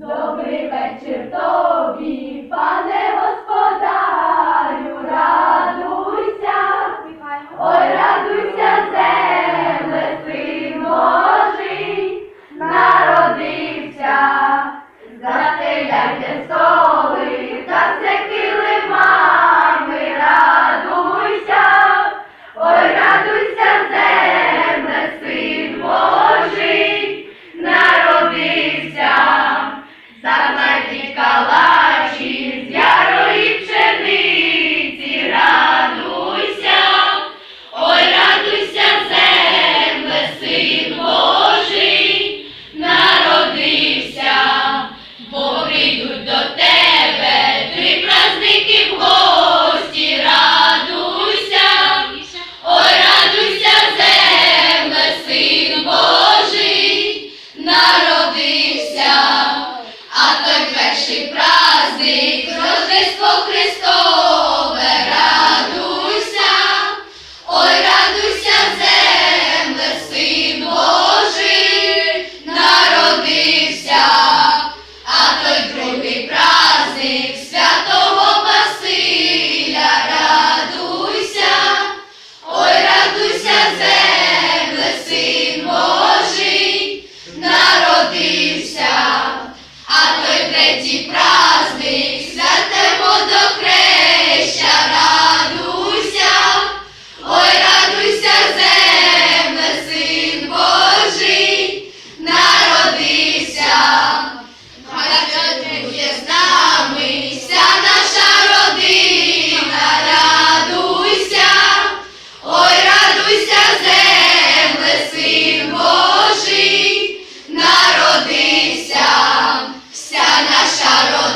Добрий вечір тобі, А той перший праздник, Рождество Христове, acharam